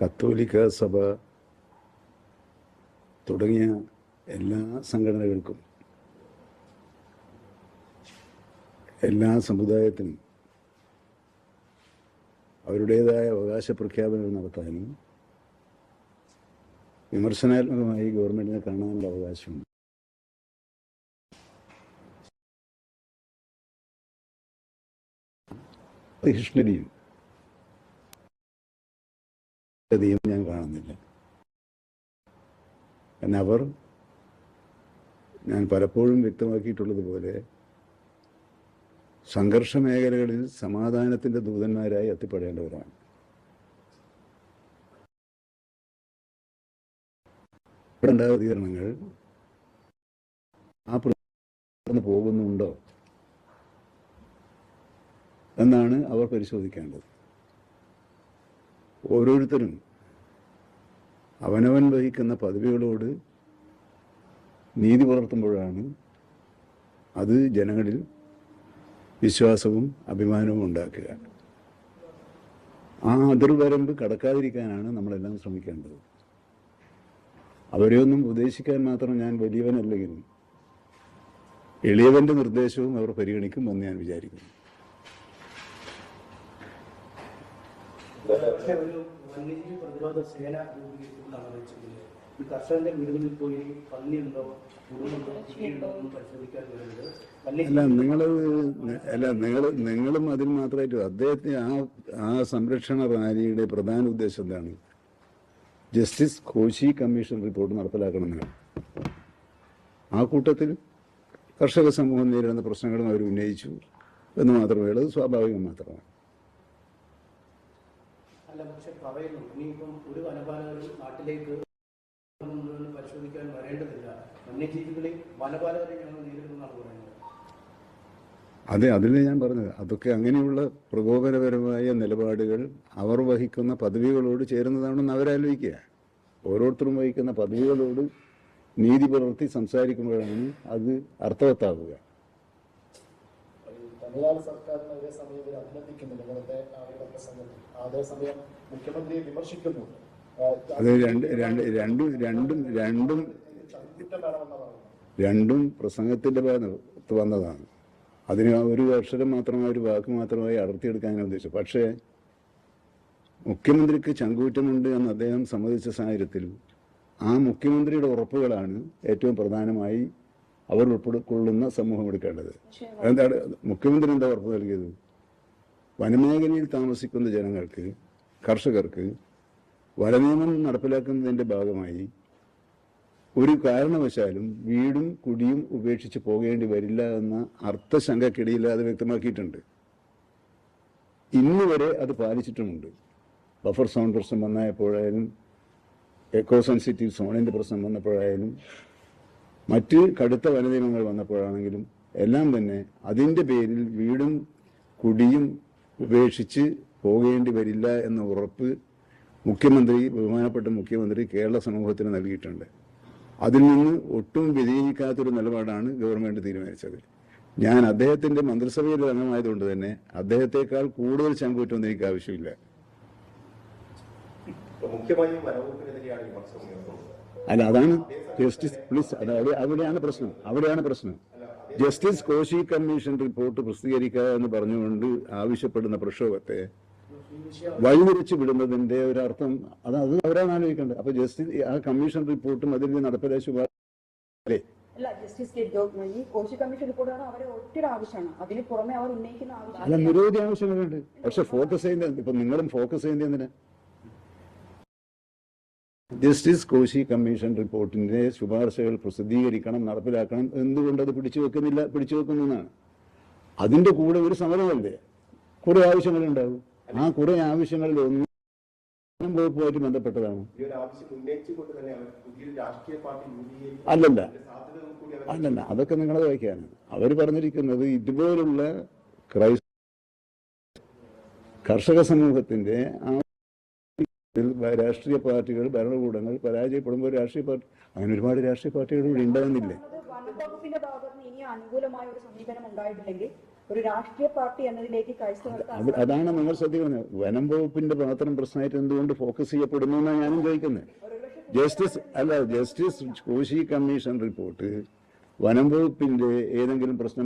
കത്തോലിക്ക സഭ തുടങ്ങിയ എല്ലാ സംഘടനകൾക്കും എല്ലാ സമുദായത്തിനും അവരുടേതായ അവകാശ പ്രഖ്യാപനങ്ങൾ നടത്താനും വിമർശനാത്മകമായി ഗവൺമെന്റിനെ കാണാനുള്ള അവകാശമുണ്ട്. ഹിസ്റ്ററിയും അധികം ഞാൻ കാണുന്നില്ല. കാരണം അവർ ഞാൻ പലപ്പോഴും വ്യക്തമാക്കിയിട്ടുള്ളത് പോലെ സംഘർഷ മേഖലകളിൽ സമാധാനത്തിന്റെ ദൂതന്മാരായി എത്തിപ്പെടേണ്ടവരാണ്. പ്രതികരണങ്ങൾ ആ പ്രതി പോകുന്നുണ്ടോ? എന്നാണ് അവർ പരിശോധിക്കേണ്ടത്. ഓരോരുത്തരും അവനവൻ വഹിക്കുന്ന പദവികളോട് നീതി പുലർത്തുമ്പോഴാണ് അത് ജനങ്ങളിൽ വിശ്വാസവും അഭിമാനവും ഉണ്ടാക്കുക. ആ അതിർവരമ്പ് കടക്കാതിരിക്കാനാണ് നമ്മളെല്ലാം ശ്രമിക്കേണ്ടത്. അവരെയൊന്നും ഉപദേശിക്കാൻ മാത്രം ഞാൻ വലിയവനല്ലെങ്കിലും എളിയവന്റെ നിർദ്ദേശവും അവർ പരിഗണിക്കുമെന്ന് ഞാൻ വിചാരിക്കുന്നു. പ്രതിരോധ സേന കർഷകന്റെ വീടുകളിൽ പോയി പന്നിയുണ്ടോ അല്ല നിങ്ങൾ അല്ല നിങ്ങൾ നിങ്ങളും അതിൽ മാത്രമായിട്ട് അദ്ദേഹത്തിന് ആ ആ സംരക്ഷണ റാലിയുടെ പ്രധാന ഉദ്ദേശം എന്താണ്? ജസ്റ്റിസ് കോശി കമ്മീഷൻ റിപ്പോർട്ട് നടപ്പിലാക്കണം നിങ്ങൾ ആ കൂട്ടത്തിൽ കർഷക സമൂഹം നേരിടുന്ന പ്രശ്നങ്ങളും അവർ ഉന്നയിച്ചു എന്ന് മാത്രമേ ഉള്ളൂ. സ്വാഭാവികം മാത്രമാണ്. അല്ല പക്ഷെ പറയുന്നു ഇനിയിപ്പം ഒരു വനപാലകരും നാട്ടിലേക്ക് പരിശോധിക്കാൻ വരേണ്ടതില്ല. വന്യജീവികളിൽ വനപാലകരെ ഞങ്ങൾ നേരിടുമെന്നാണ് പറയുന്നത്. അതെ അതിനെ ഞാൻ പറഞ്ഞത്. അതൊക്കെ അങ്ങനെയുള്ള പ്രകോപനപരമായ നിലപാടുകൾ അവർ വഹിക്കുന്ന പദവികളോട് ചേരുന്നതാണെന്ന് അവരാലോചിക്കുക. ഓരോരുത്തരും വഹിക്കുന്ന പദവികളോട് നീതി പുലർത്തി സംസാരിക്കുമ്പോഴാണ് അത് അർത്ഥവത്താവുക. തമിഴ്നാട് സർക്കാരിനെ ഒരേ സമയം ഇവർ അഭിനന്ദിക്കുന്നുണ്ട് നിങ്ങളുടെ ആളുകളുടെ പ്രസംഗത്തിൽ അതേസമയം മുഖ്യമന്ത്രിയെ വിമർശിക്കുന്നു. അത് രണ്ട് രണ്ട് രണ്ടും രണ്ടും രണ്ടും രണ്ടും പ്രസംഗത്തിന്റെ ഭാഗത്ത് വന്നതാണ്. അതിന് ഒരു അക്ഷരം മാത്രമായി ഒരു വാക്ക് മാത്രമായി അടർത്തിയെടുക്കാൻ ഞാൻ ഉദ്ദേശിച്ചു. പക്ഷേ മുഖ്യമന്ത്രിക്ക് ചങ്കൂറ്റമുണ്ട് എന്ന് അദ്ദേഹം സമ്മതിച്ച സാഹചര്യത്തിൽ ആ മുഖ്യമന്ത്രിയുടെ ഉറപ്പുകളാണ് ഏറ്റവും പ്രധാനമായി അവർ ഉൾപ്പെടുക്കൊള്ളുന്ന സമൂഹം എടുക്കേണ്ടത്. എന്താണ് മുഖ്യമന്ത്രി എന്താ ഉറപ്പ് നൽകിയത്? വനമേഖലയിൽ താമസിക്കുന്ന ജനങ്ങൾക്ക് കർഷകർക്ക് വനനിയമം നടപ്പിലാക്കുന്നതിന്റെ ഭാഗമായി ഒരു കാരണവശാലും വീടും കുടിയും ഉപേക്ഷിച്ച് പോകേണ്ടി വരില്ല എന്ന അർത്ഥശങ്കക്കിടയില്ലാതെ വ്യക്തമാക്കിയിട്ടുണ്ട്. ഇന്ന് വരെ അത് പാലിച്ചിട്ടുമുണ്ട്. ബഫർ സോൺ പ്രശ്നം വന്നപ്പോഴായാലും എക്കോ സെൻസിറ്റീവ് സോണിന്റെ പ്രശ്നം വന്നപ്പോഴായാലും മറ്റ് കടുത്ത വനനിയമങ്ങൾ വന്നപ്പോഴാണെങ്കിലും എല്ലാം തന്നെ അതിന്റെ പേരിൽ വീടും കുടിയും ഉപേക്ഷിച്ച് പോകേണ്ടി വരില്ല എന്ന ഉറപ്പ് മുഖ്യമന്ത്രി ബഹുമാനപ്പെട്ട മുഖ്യമന്ത്രി കേരള സമൂഹത്തിന് നൽകിയിട്ടുണ്ട്. അതിൽ നിന്ന് ഒട്ടും വ്യതിചലിക്കാത്തൊരു നിലപാടാണ് ഗവൺമെന്റ് തീരുമാനിച്ചത്. ഞാൻ അദ്ദേഹത്തിന്റെ മന്ത്രിസഭയിലെ അംഗമായതുകൊണ്ട് തന്നെ അദ്ദേഹത്തെക്കാൾ കൂടുതൽ ചങ്കൂറ്റൊന്നും എനിക്ക് ആവശ്യമില്ല. അല്ല അതാണ് ജസ്റ്റിസ് പ്ലീസ് അതായത് അവിടെയാണ് പ്രശ്നം അവിടെയാണ് പ്രശ്നം. ജസ്റ്റിസ് കോശി കമ്മീഷൻ റിപ്പോർട്ട് പ്രസിദ്ധീകരിക്കുക എന്ന് പറഞ്ഞുകൊണ്ട് ആവശ്യപ്പെടുന്ന പ്രക്ഷോഭത്തെ വഴിതിരിച്ചു വിടുന്നതിന്റെ ഒരു അർത്ഥം അത് അത് അവരാണ് ആലോചിക്കേണ്ടത്. അപ്പൊ ജസ്റ്റിസ് ആ കമ്മീഷൻ റിപ്പോർട്ടും അതിൽ നടപ്പിലായ ശുപാർശ അല്ലേ? നിരവധി ആവശ്യങ്ങളുണ്ട്. പക്ഷെ ഫോക്കസ് ചെയ്യുന്ന ഇപ്പൊ നിങ്ങളും ഫോക്കസ് ചെയ്യുന്നത് എന്തിനാ? ജസ്റ്റിസ് കോശി കമ്മീഷൻ റിപ്പോർട്ടിന്റെ ശുപാർശകൾ പ്രസിദ്ധീകരിക്കണം നടപ്പിലാക്കണം എന്തുകൊണ്ട് അത് പിടിച്ചു വെക്കുന്നില്ല? പിടിച്ചു വെക്കുന്നതാണ്. അതിന്റെ കൂടെ ഒരു സമരമല്ലേ? കുറെ ആവശ്യങ്ങളുണ്ടാവും. ആ കുറെ ആവശ്യങ്ങളിൽ ഒന്നും വകുപ്പുമായിട്ട് ബന്ധപ്പെട്ടതാണ്. അല്ലല്ല. അല്ലല്ല. അതൊക്കെ നിങ്ങളെ വയ്ക്കാൻ അവർ പറഞ്ഞിരിക്കുന്നത് ഇതുപോലുള്ള ക്രൈസ്ത കർഷക സമൂഹത്തിന്റെ ആ രാഷ്ട്രീയ പാർട്ടികൾ ഭരണകൂടങ്ങൾ പരാജയപ്പെടുമ്പോൾ രാഷ്ട്രീയ പാർട്ടി അങ്ങനെ ഒരുപാട് രാഷ്ട്രീയ പാർട്ടികൾ ഇവിടെ ഉണ്ടാകുന്നില്ലേ അത് ഭാഗത്ത് നിന്ന് ഇനി അനുകൂലമായ ഒരു സമീപനം ഉണ്ടായിട്ടില്ലെങ്കിൽ ഒരു രാഷ്ട്രീയ പാർട്ടി എന്നതിലേക്ക് കഴിച്ചു നടത്താൻ അതാണ് നിങ്ങൾ ശ്രദ്ധിക്കുന്നത്. വനം വകുപ്പിന്റെ മാത്രം പ്രശ്നമായിട്ട് എന്തുകൊണ്ട് ഫോക്കസ് ചെയ്യപ്പെടുന്നു എന്നാണ് ഞാനും ചോദിക്കുന്നത്. ജസ്റ്റിസ് അല്ല ജസ്റ്റിസ് കോശി കമ്മീഷൻ റിപ്പോർട്ട് വനം വകുപ്പിന്റെ ഏതെങ്കിലും പ്രശ്നം